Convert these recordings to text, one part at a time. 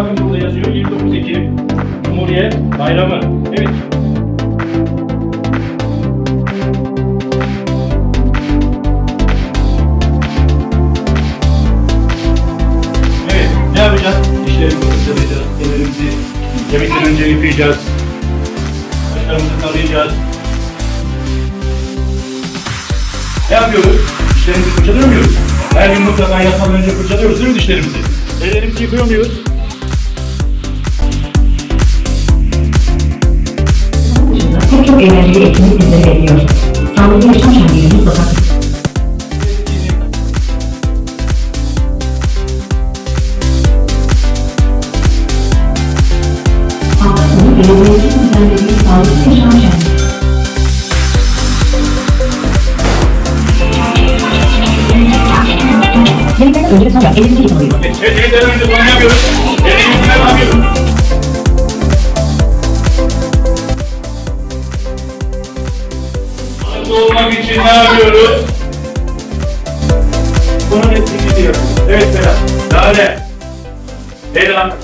bakın burada yazıyor 29 Ekim Cumhuriyet Bayramı. Evet. Evet, ne yapacağız? İşlerimizi hazırlayacağız, ellerimizi yemekten önce yıkayacağız, saçlarımızı tarayacağız. Ne yapıyoruz? Dişlerimizi fırçalıyor muyuz? Her gün mutlaka yatmadan önce fırçalıyoruz değil mi dişlerimizi? Ellerimizi yıkıyor muyuz? Çok eğlenceli etkinlik bizleri bekliyor. Sağlıklı yaşam şenliği mutlaka hafta sonu belediyemizin düzenlediği sağlıklı yaşam şenliği. Yemekten önce sonra elimizi yıkamalıyız. Evet, ellerden önce bunu yapıyoruz. mutlu olmak için ne yapıyoruz? Bunun etkisi diyoruz. Evet Berat. Lale. Leyla.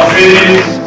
Aferin.